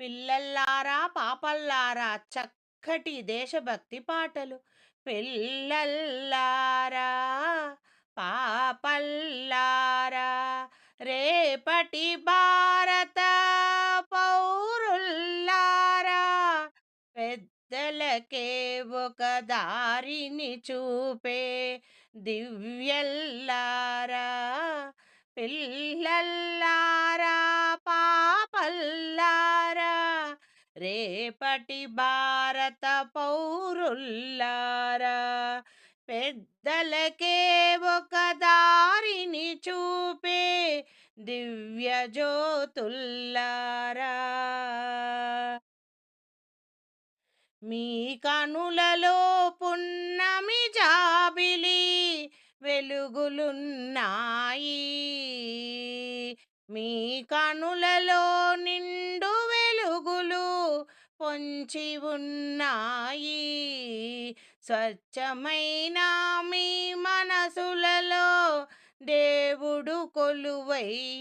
పిల్లల్లారా పాపల్లారా చక్కటి దేశభక్తి పాటలు. పిల్లల్లారా పాపల్లారా రేపటి భారత పౌరుల్లారా పెద్దలకే ఒక దారిని చూపే దివ్యల్లారా పిల్లల్లారా పాపల్లారా. రేపటి భారత పౌరుల్లారా పెద్దలకే ఒక దారిని చూపే దివ్య జ్యోతుల్లారా. మీ కనులలో పున్నమి జాబిలి వెలుగులున్నాయి. మీ కనులలో నిండు పొంచి ఉన్నాయి? స్వచ్ఛమైన మీ మనసులలో దేవుడు కొలువైయున్నాడు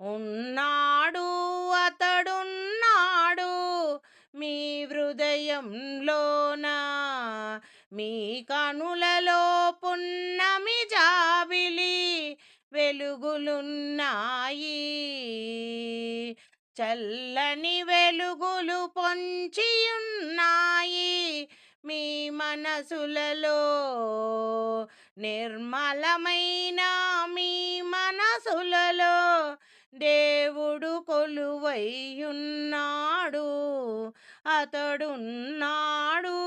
ఉన్నాడు అతడున్నాడు మీ హృదయంలోన. మీ కనులలో పున్నమి జాబిలి వెలుగులున్నాయి? చల్లని వెలుగులు పొంచి ఉన్నాయి మీ మనసులలో. నిర్మలమైన మీ మనసులలో దేవుడు కొలువైయున్నాడు అతడున్నాడు.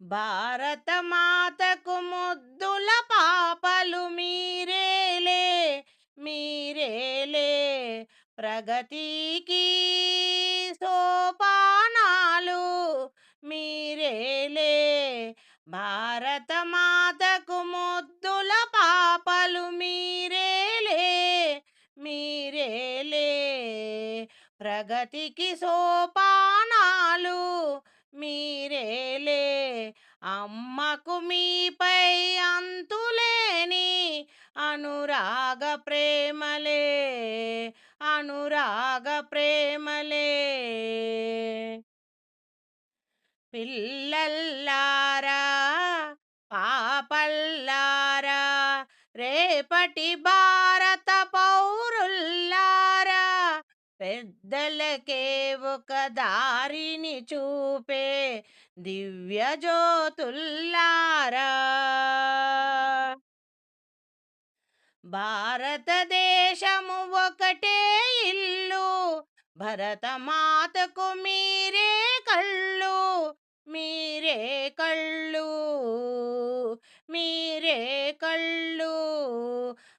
భారత మాతకు ముద్దుల పాపలు మీరేలే మీరేలే ప్రగతికి సోపానాలు మీరేలే భారత మాతకు ముద్దుల పాపలు మీరేలే మీరేలే ప్రగతికి సోపానాలు మీరేలే అమ్మకు మీపై అంద అనురాగ ప్రేమలే అనురాగ ప్రేమలే. పిల్లల్లారా పాపల్లారా రేపటి భారత పౌరుల్లారా పెద్దలకే ఒక దారిని చూపే దివ్య జ్యోతుల్లారా భారతదేశము ఒకటే ఇల్లు భరతమాతకు మీరే కళ్ళు మీరే కళ్ళు మీరే కళ్ళు.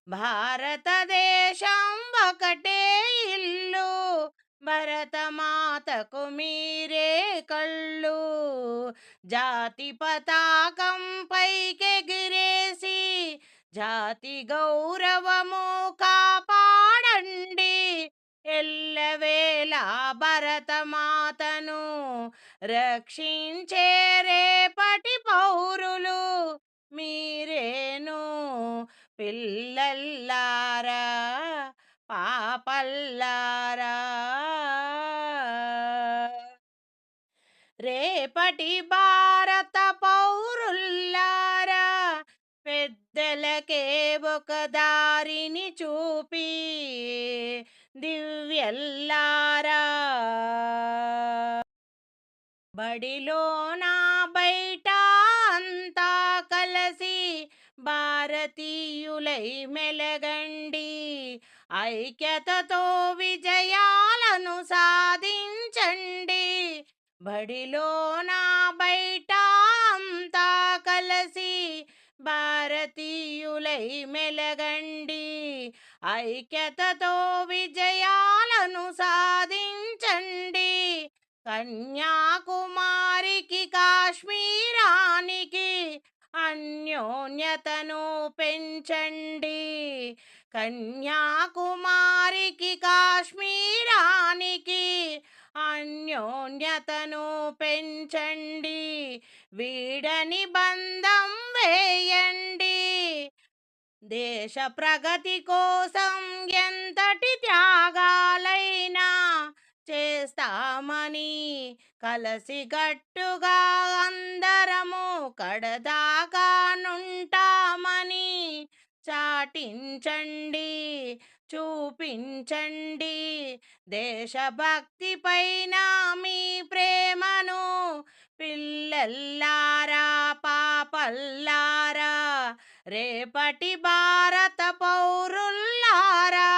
భారతదేశం ఒకటే ఇల్లు భరతమాతకు మీరే కళ్ళు. జాతి పతాకం పైకెగిరేసి జాతి గౌరవము కాపాడండి. ఎల్లవేళ భరతమాతను రక్షించే రేపటి పౌరులు మీరేను. పిల్లల్లారా పాపల్లారా రేపటి భారత పౌరుల్లారా పెద్దలకే ఒక దారిని చూపి దివ్యల్లారా. బడిలో నా బయట అంతా కలసి భారతీయులై మెలగండి. ఐక్యతతో విజయాలను సాధించండి. బడిలో నా బయట భారతీయులై మెలగండి. ఐక్యతతో విజయాలను సాధించండి. కన్యాకుమారికి కాశ్మీరానికి అన్యోన్యతను పెంచండి. కన్యాకుమారికి కాశ్మీరానికి అన్యోన్యతను పెంచండి. వీడని బంధం వేయండి. దేశ ప్రగతి కోసం ఎంతటి త్యాగాలైనా చేస్తామని కలసి గట్టుగా అందరము కడదాకానుంటామని చాటించండి. చూపించండి. దేశభక్తి పైన మీ ప్రేమను పిల్లల్లారా పాపల్లారా రేపటి భారత పౌరుల్లారా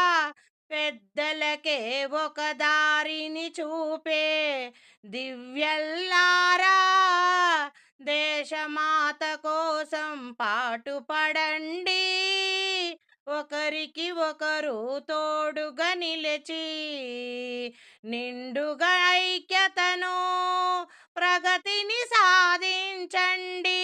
పెద్దలకే ఒక దారిని చూపే దివ్యల్లారా దేశమాత కోసం పాటుపడండి. ఒకరికి ఒకరు తోడుగా నిలిచి నిండుగా ఐక్యతను ప్రగతిని సాధించండి.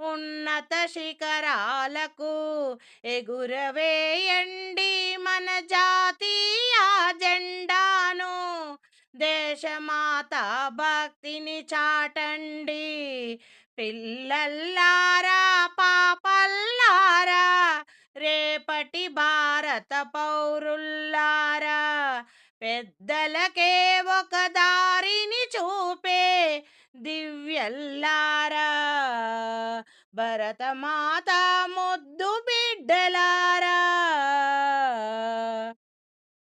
ఉన్నత శిఖరాలకు ఎగురవేయండి మన జాతీయ జెండాను. దేశమాత భక్తిని చాటండి. పిల్లల్లారా పాపల్ల రేపటి భారత పౌరుల్లారా పెద్దలకే ఒక దారిని చూపే దివ్యల్లారా. భరతమాత ముద్దు